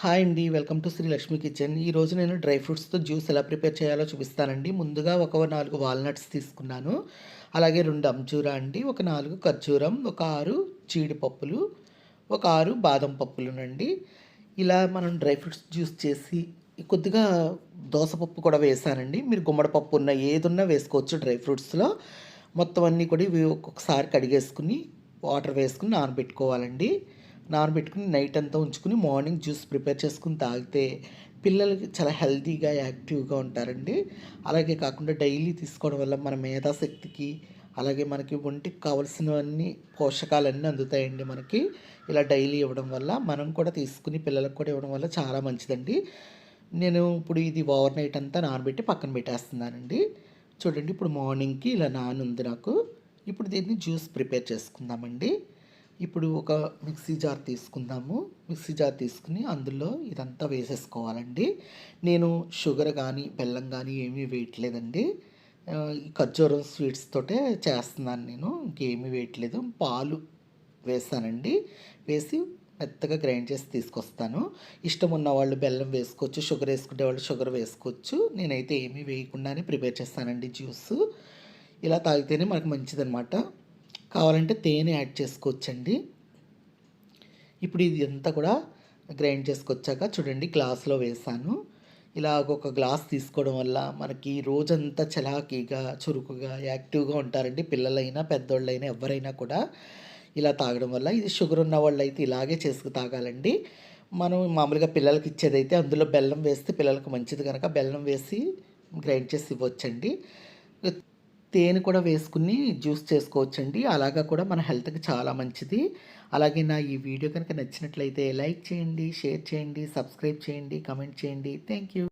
Hi అండి welcome to Sri Lakshmi kitchen. ఈరోజు నేను డ్రై ఫ్రూట్స్తో జ్యూస్ ఎలా ప్రిపేర్ చేయాలో చూపిస్తానండి. ముందుగా ఒక నాలుగు వాల్నట్స్ తీసుకున్నాను. అలాగే రెండు అంచూరా అండి ఒక నాలుగు ఖర్జూరం ఒక ఆరు జీడిపప్పులు ఒక ఆరు బాదం పప్పులునండి. ఇలా మనం డ్రై ఫ్రూట్స్ జ్యూస్ చేసి కొద్దిగా దోసపప్పు కూడా వేసానండి. మీరు గుమ్మడిపప్పు ఉన్న ఏదున్నా వేసుకోవచ్చు డ్రై ఫ్రూట్స్లో మొత్తం అన్నీ కూడా ఇవి ఒక్కొక్కసారి కడిగేసుకుని వాటర్ వేసుకుని నానబెట్టుకోవాలండి. నానబెట్టుకుని నైట్ అంతా ఉంచుకుని మార్నింగ్ జ్యూస్ ప్రిపేర్ చేసుకుని తాగితే పిల్లలకి చాలా హెల్తీగా యాక్టివ్గా ఉంటారండి. అలాగే కాకుండా డైలీ తీసుకోవడం వల్ల మన మేధాశక్తికి అలాగే మనకి ఒంటికి కావలసినవన్నీ పోషకాలన్నీ అందుతాయండి మనకి. ఇలా డైలీ ఇవ్వడం వల్ల మనం కూడా తీసుకుని పిల్లలకు కూడా ఇవ్వడం వల్ల చాలా మంచిదండి. నేను ఇప్పుడు ఇది ఓవర్ నైట్ అంతా నానబెట్టి పక్కన పెట్టేస్తున్నానండి. చూడండి ఇప్పుడు మార్నింగ్కి ఇలా నానుంది నాకు. ఇప్పుడు దీన్ని జ్యూస్ ప్రిపేర్ చేసుకుందామండి. ఇప్పుడు ఒక మిక్సీ జార్ తీసుకుందాము. మిక్సీ జార్ తీసుకుని అందులో ఇదంతా వేసేసుకోవాలండి. నేను షుగర్ కానీ బెల్లం కానీ ఏమీ వేయట్లేదండి. ఖర్జూరం స్వీట్స్ తోటే చేస్తున్నాను నేను. ఇంకేమీ వేయట్లేదు. పాలు వేసానండి. వేసి మెత్తగా గ్రైండ్ చేసి తీసుకొస్తాను. ఇష్టం ఉన్న వాళ్ళు బెల్లం వేసుకోవచ్చు షుగర్ వేసుకునే వాళ్ళు షుగర్ వేసుకోవచ్చు. నేనైతే ఏమీ వేయకుండానే ప్రిపేర్ చేస్తానండి జ్యూస్. ఇలా తాగితేనే మనకు మంచిదనమాట కావాలంటే తేనె యాడ్ చేసుకోవచ్చండి. ఇప్పుడు ఇది అంతా కూడా గ్రైండ్ చేసుకొచ్చాక చూడండి గ్లాస్లో వేసాను. ఇలా ఒక గ్లాస్ తీసుకోవడం వల్ల మనకి రోజంతా చలాకీగా చురుకుగా యాక్టివ్గా ఉంటారండి పిల్లలైనా పెద్దోళ్ళైనా ఎవరైనా కూడా. ఇలా తాగడం వల్ల ఇది షుగర్ ఉన్న వాళ్ళు అయితే ఇలాగే చేసుకు తాగాలండి. మనం మామూలుగా పిల్లలకి ఇచ్చేదైతే అందులో బెల్లం వేస్తే పిల్లలకు మంచిది కనుక బెల్లం వేసి గ్రైండ్ చేసి ఇవ్వచ్చండి. తేనె కూడా వేసుకుని జ్యూస్ చేసుకోవచ్చండి. అలాగా కూడా మన హెల్త్కి చాలా మంచిది. అలాగే నా ఈ వీడియో కనుక నచ్చినట్లయితే లైక్ చేయండి షేర్ చేయండి సబ్స్క్రైబ్ చేయండి కమెంట్ చేయండి. Thank you